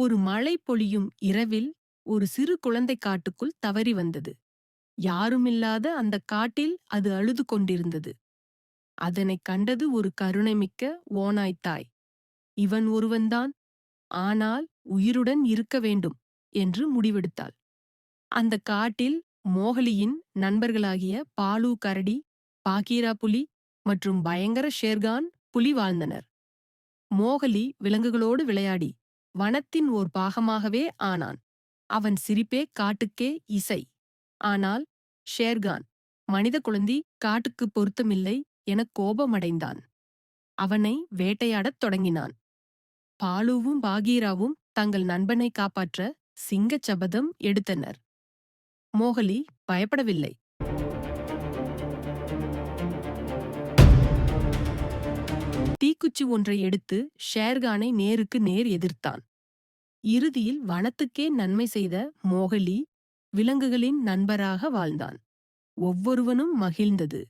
ஒரு மழை பொழியும் இரவில் ஒரு சிறு குழந்தை காட்டுக்குள் தவறி வந்தது. யாருமில்லாத அந்த காட்டில் அது அழுது கொண்டிருந்தது. அதனைக் கண்டது ஒரு கருணைமிக்க ஓனாய்த்தாய் இவன் ஒருவன்தான். ஆனால் உயிருடன் இருக்க வேண்டும் என்று முடிவெடுத்தாள். அந்த காட்டில் மோகலியின் நண்பர்களாகிய பாலு கரடி பாக்கீரா புலி மற்றும் பயங்கர ஷேர்கான் புலி வாழ்ந்தனர். மோகலி விலங்குகளோடு விளையாடி வனத்தின் ஓர் பாகமாகவே ஆனான். அவன் சிரிப்பே காட்டுக்கே இசை. ஆனால் ஷேர்கான் மனித குழந்தை காட்டுக்கு பொருத்தமில்லை எனக் கோபமடைந்தான். அவனை வேட்டையாடத் தொடங்கினான். பாலுவும் பாகீராவும் தங்கள் நண்பனை காப்பாற்ற சிங்கச் சபதம் எடுத்தனர். மோகலி பயப்படவில்லை. தீக்குச்சி ஒன்றை எடுத்து ஷேர்கானை நேருக்கு நேர் எதிர்த்தான். இறுதியில் வனத்துக்கே நன்மை செய்த மோகலி விலங்குகளின் நண்பராக வாழ்ந்தான். ஒவ்வொருவனும் மகிழ்ந்தது.